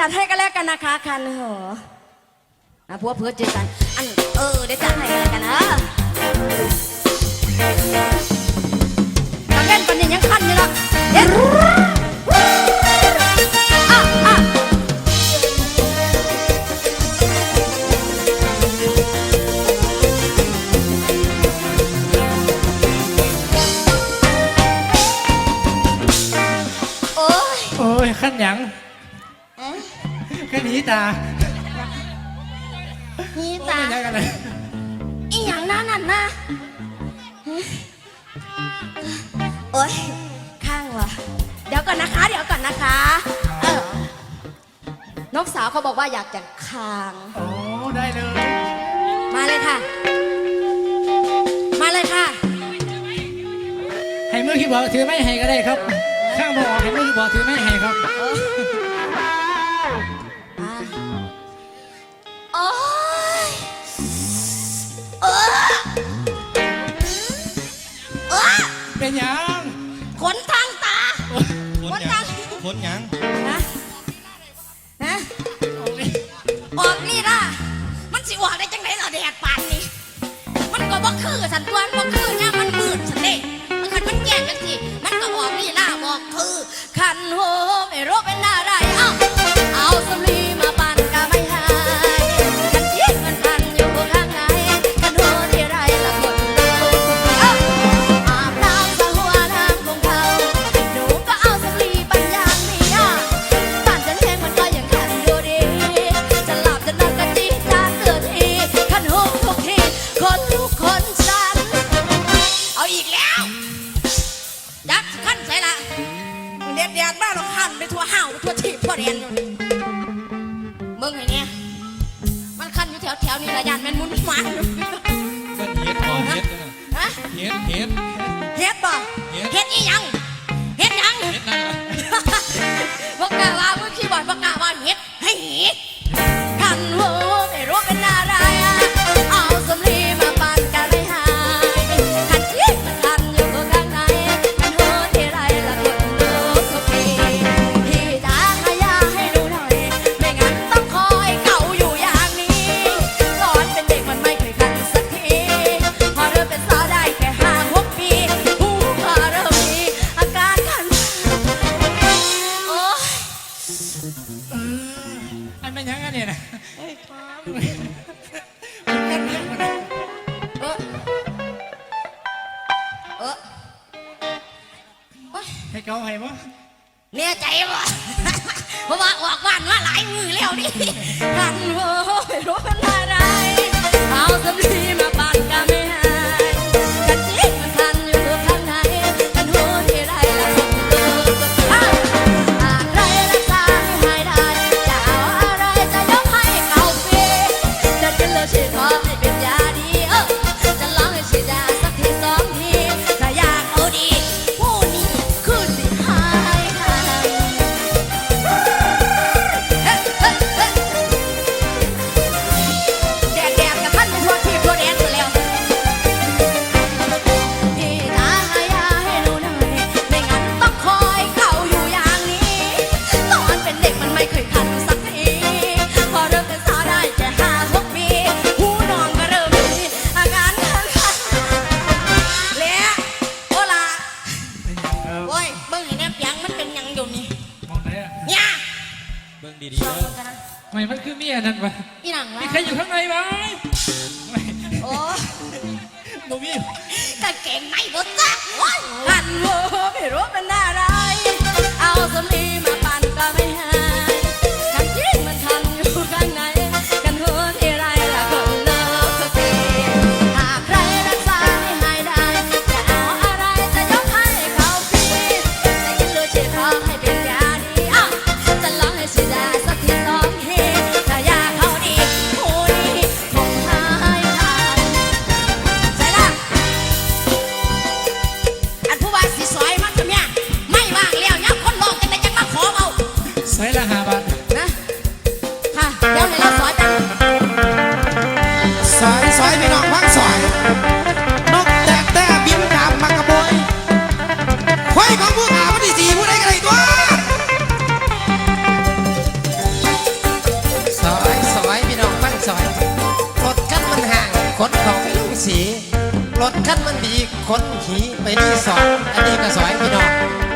จัดให้ก็แล้วกันนะคะคันเหรอนะพวกเพื่อเจสันอันเออเดี๋ยวจัดให้กันกันเออตะเล่นปันนี่ยังคันอยู่หรอเด็ นิตานี่จ้าอีหยังนั่นน่ะนะโอ๊ยข้างวะเดี๋ยวก่อนนะคะ เดี๋ยวก่อนนะคะ เออนกสาวเขาบอกว่าอยากจะคาง โอ้ได้เลย มาเลยค่ะ มาเลยค่ะ ให้มือคีย์บอร์ถือไม่ให้ก็ได้ครับ ข้างบอกให้มือคีย์บอร์ถือไม่ให้ครับ เนหยังขนทางตา ขนหยังขนหยังฮะ ฮะ เอาดิออกนี่ล่ะ มันสิออกได้จังไหนล่ะแดดปานนี้ มันก็บ่คือสันตวนบ่คือ ให้เขาให้บ่เนี่ยใจบ่เพราะว่าออกบ้านมาหลายมือแล้วนี่ทันโว้ยร้อนอะไรเอาสำลีมา ดีๆเด้อไม่มันคือเมียนั่นวะอีหนังวะมีใครอยู่ข้างในไหมโอ้ บ่มี กางเกงในบ่จ้ะอันเว้ สีรถขั้นมันดีคนขี่ไปรีสองอันนี้ก็สอยพี่น้อง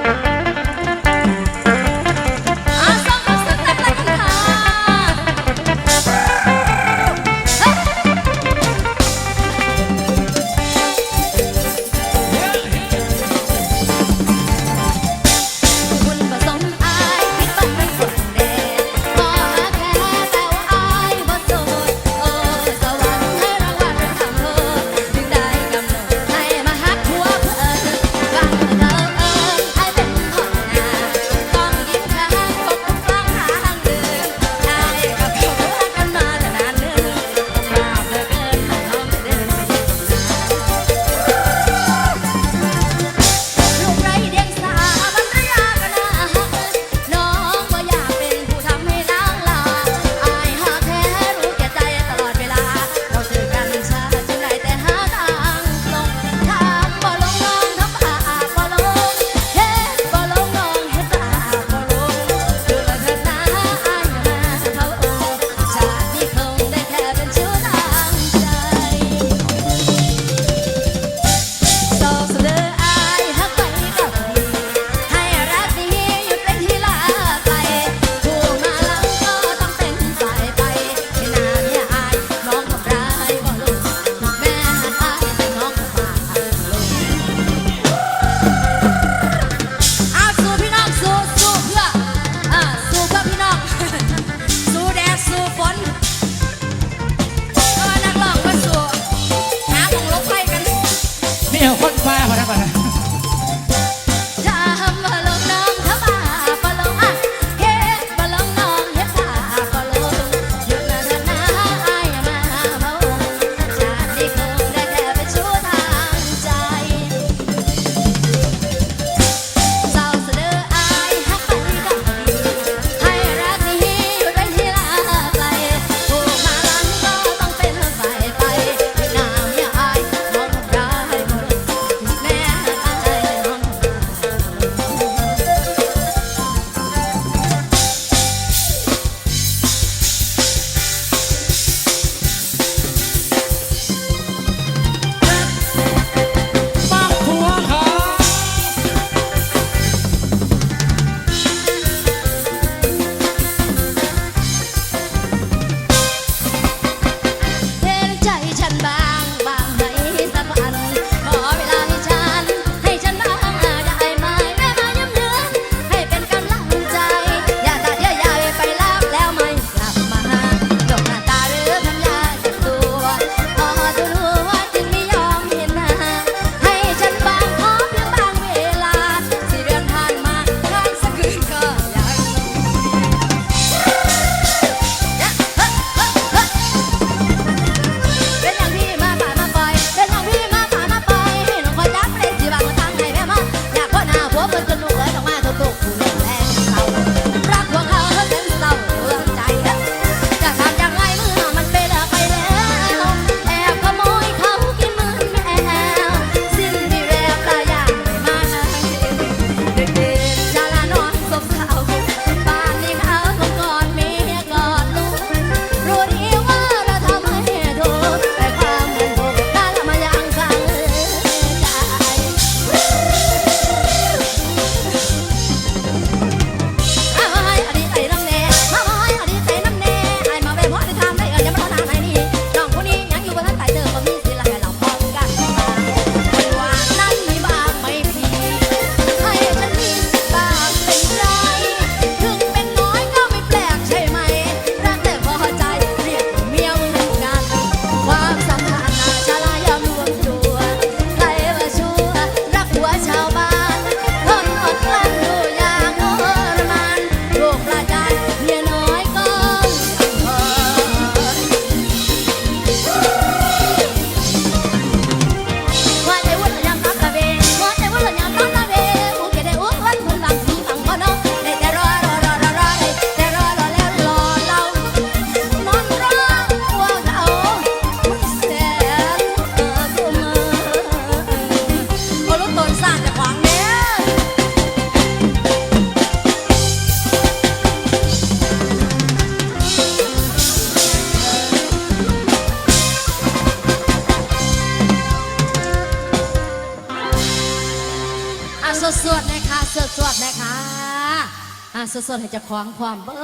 สดๆให้จะคว้างความเอ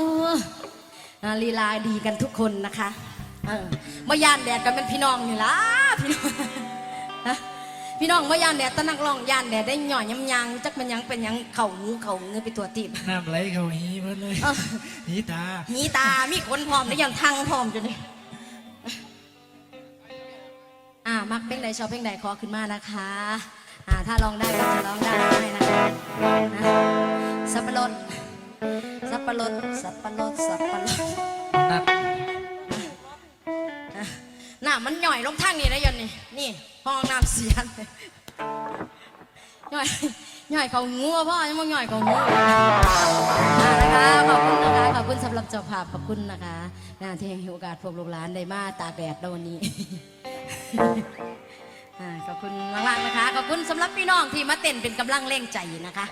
อลีลาดีกันทุกคนนะคะเมื่อยานแดดกันเป็นพี่น้องนี่ล่ะพี่น้องพี่น้องเมื่อยานแดดตะนักร้องยานแดดได้หน่อยยำยังจักเป็นยังเป็นยังเข่าหูเข่าเงือไปตัวติบน้ำไหลเข่าหีเพิ่นเลยหีตาหีตามีคนพร้อมแด้ยังทางพร้อมจนเลยอ่ามักเพลงใดชอบเพลงใดขอขึ้นมานะคะอ่าถ้าลองได้ก็จะลองได้นะคนะสับปะรด สับปะรดสับปะรดสับปะรดน้ำมันหน่อยลงทางนี่นะยนนี่นี่ห้องน้ำเสียนหน่อยหน่อยเขางัวพ่อยังมองหน่อยเขางัวนะคะขอบคุณนะคะขอบคุณสำหรับเจ้าภาพขอบคุณนะคะงานที่ให้โอกาสพวกลูกหลานได้มาตาแดดในวันนี้ขอบคุณมากๆนะคะขอบคุณสำหรับพี่น้องที่มาเต้นเป็นกำลังแรงใจนะคะ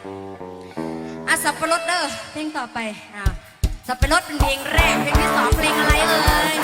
อะสับปะรดเด้อเพลงต่อไปอะสับปะรดเป็นเพลงแรกเพลงที่สองเพลงอะไรเอ่ย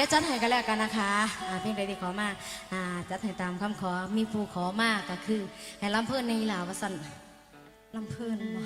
อะอ่าค่ะเดี๋ยวจัดให้กันแล้วกันนะคะอ่าเพลงใดที่ขอมาอ่าจัดให้ตามคำขอมีผู้ขอมากก็คือให้ลำเพิ่นในลาวสันลำเพิ่นบ่